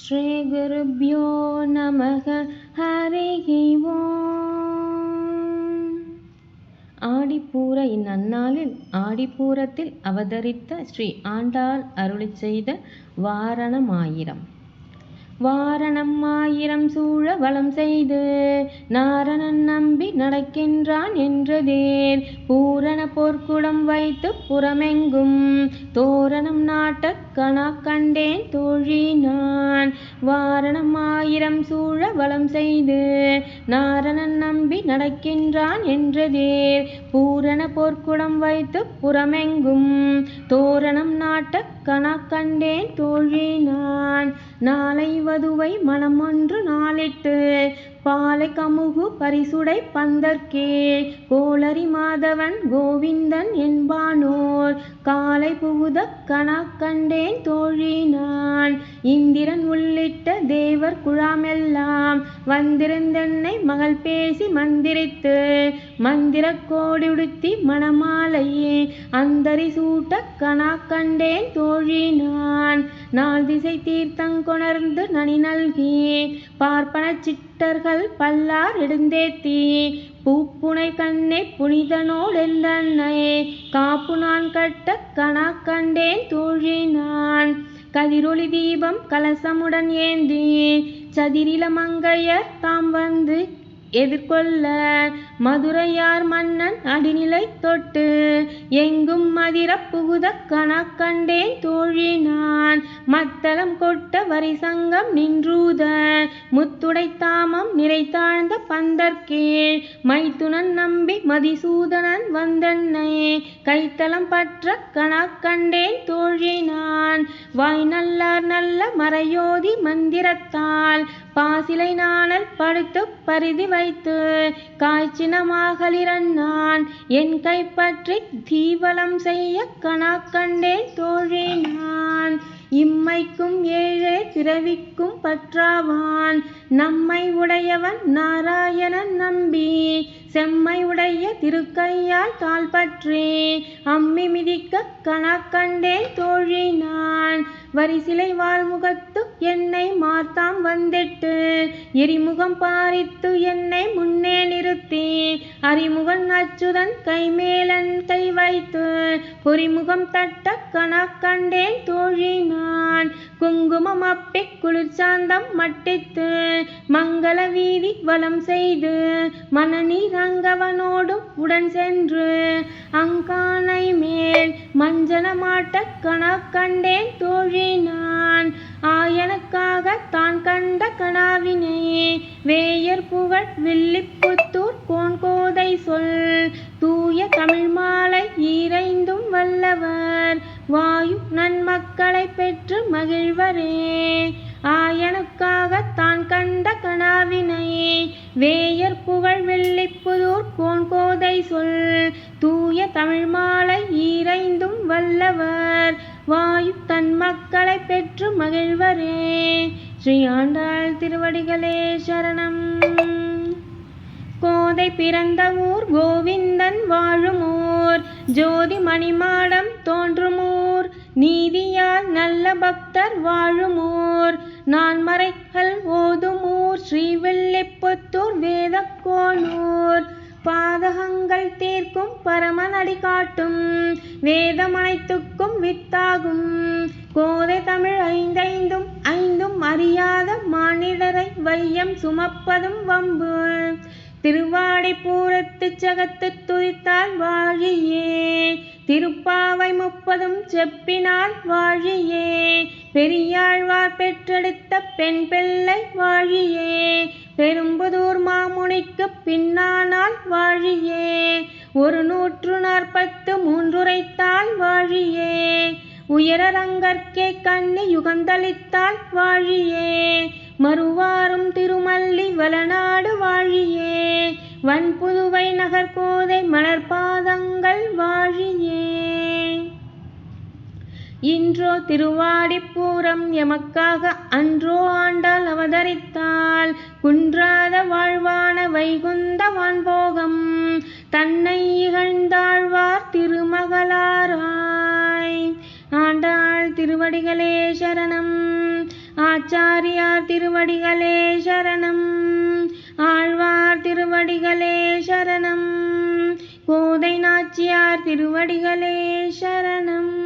ஸ்ரீகுருभ्यो நமக ஹரிஹி ஆடிப்பூர இந்நன்னாளில் ஆடிப்பூரத்தில் அவதரித்த ஸ்ரீ ஆண்டாள் அருளி செய்த வாரணமாயிரம். வாரணம் ஆயிரம் சூழ வளம் செய்து நாரணன் நம்பி நடக்கின்றான் என்றதேர் பூரண பொற்குடம் வைத்து புறமெங்கும் தோரணம் நாட்ட கணா கண்டேன் தோழி நான் வாரணம் ஆயிரம் சூழ வளம் செய்து நாரணன் நம்பி நடக்கின்றான் என்றதேர் பூரண போர்க்குடம் வைத்து புறமெங்கும் தோரணம் நாட்டக் கணா கண்டேன் தோழி நான். நாளை வதுவை மனம் ஒன்று நாளிட்டு பாலை கமுகு பரிசுடை பந்தற்கே. கோளரி மாதவன் கோவிந்தன் என்பானோர். காலை புகுத கணா கண்டேன் தோழி இந்திரன் உள்ளிட்ட தேவர் குழாமெல்லாம் வந்திருந்தென்னை மகள் பேசி மந்திரித்து மந்திர கோடி உடுத்தி மணமாலையே அந்தரி சூட்ட கணா கண்டேன் தோழி நான் நாள் திசை தீர்த்தங்கொணர்ந்து நனி நல்கி பார்ப்பன சிட்டர்கள் பல்லார் எடுந்தேத்தி பூப்புனை கண்ணே புனிதனோடெல்லன்னை காப்பு நான் கட்ட கணா கண்டேன் தோழி நான் கதிரொளி தீபம் கலசமுடன் ஏந்தி சதிரில மங்கையர் தாம் வந்து எதிர்கொள்ள மதுரையார் மன்னன் அடிநிலை தொட்டு எங்கும் மதிர புகுத கணக்கண்டேன் கண்டேன் மத்தளம் கொட்ட வரி சங்கம் நின்றூத முத்துடை தாமம் நிறை தாழ்ந்த பந்தற்கீழ் மைத்துனன் நம்பி மதிசூதனன் வந்தன்னை கைத்தளம் பற்ற கணக்கண்டேன் கண்டேன் வாய் நல்லார் நல்ல மறையோதி மந்திரத்தால் பாசிலை நாணல் படுத்து பரிதி வைத்து காய்ச்சினமாகலிரன் என் கைப்பற்றி தீவலம் செய்ய கணா கண்டேன் தோழி நான். இம்மைக்கும் ஏழே பிறவிக்கும் பற்றாவான் நம்மை உடையவன் நாராயணன் நம்பி செம்மை உடைய திருக்கையால் தாள் பற்றி அம்மி மிதிக்க கணக்கண்டே தோ வரி சிலை வாழ்முகத்து என்னை மார்த்தாம் வந்திட்டு எரிமுகம் பாரித்து என்னை முன்னே நிறுத்தி அறிமுகன் அச்சுதன் கைமேலன் கை வைத்து பொறிமுகம் தட்ட கணா கண்டேன் தோழி நான் குங்குமம் அப்பி குளிர்சாந்தம் மட்டித்து மங்கள வீதி வலம் செய்து மனநீர் அங்கவனோடும் உடன் சென்று அங்கானை மேல் மஞ்சன மாட்ட கணா கண்டேன் தோழி நான் ஆயனுக்காக தான் கண்ட கனாவினை வேயர் புகழ் வில்லிப்புத்தூர் கோன்கோதை சொல். தூய தமிழ் மாலை ஈரைந்தும் வல்லவர் வாயு நன்மக்களை பெற்று மகிழ்வரே. ஆயனுக்காக தான் கண்ட கனாவினை வேயர் புகழ் வெள்ளிப்புதூர் கோன்கோதை சொல். தூய தமிழ் மாலை ஈரைந்தும் வல்லவர் வாயு தன் மக்களை பெற்று மகிழ்வரே. ஸ்ரீ ஆண்டாள் திருவடிகளே சரணம். கோதை பிறந்த ஊர் கோவிந்தன் வாழும் ஊர். ஜோதி மணிமாடம் தோன்றும் ஊர். நீதியால் நல்ல பக்தர் வாழும் ஊர். நான்மறைகள் ஓதும் ஊர். ஸ்ரீவில்லிப்புத்தூர் வேதக்கோனூர் பாதகங்கள் தீர்க்கும் பரமநடி காட்டும். வேதம் அனைத்துக்கும் வித்தாகும். கோதை தமிழ் ஐந்தைந்தும் ஐந்தும் அறியாத மானிடரை வையம் சுமப்பதும் வம்பு. திருவாடிப்பூரத்து சகத்து துதித்தால் வாழியே. திருப்பாவை முப்பதும் செப்பினால் வாழியே. பெரியாழ்வார் பெற்றெடுத்த பெண் பிள்ளை வாழியே. பெரும்புதூர் மாமுனைக்கு பின்னானால் வாழியே. ஒரு நூற்று நாற்பத்து மூன்றுரைத்தால் வாழியே. உயரரங்கற்கே கண்ணி யுகந்தளித்தால் வாழியே. மறுவாரும் திருமல்லி வளநாடு வாழியே. வன்புதுவை நகர்கோதை மலர்பாதங்கள் வாழியே. இன்றோ திருவாடிப்பூரம் எமக்காக அன்றோ ஆண்டாள் அவதரித்தாள். குன்றாத வாழ்வான வைகுந்த வான்போகம் தன்னை இகழ்ந்தாழ்வார் திருமகளாராய். ஆண்டாள் திருவடிகளே சரணம் ஆச்சாரியார் திருவடிகளே சரணம் ஆழ்வார் திருவடிகளே சரணம் கோதை நாச்சியார் திருவடிகளே சரணம்.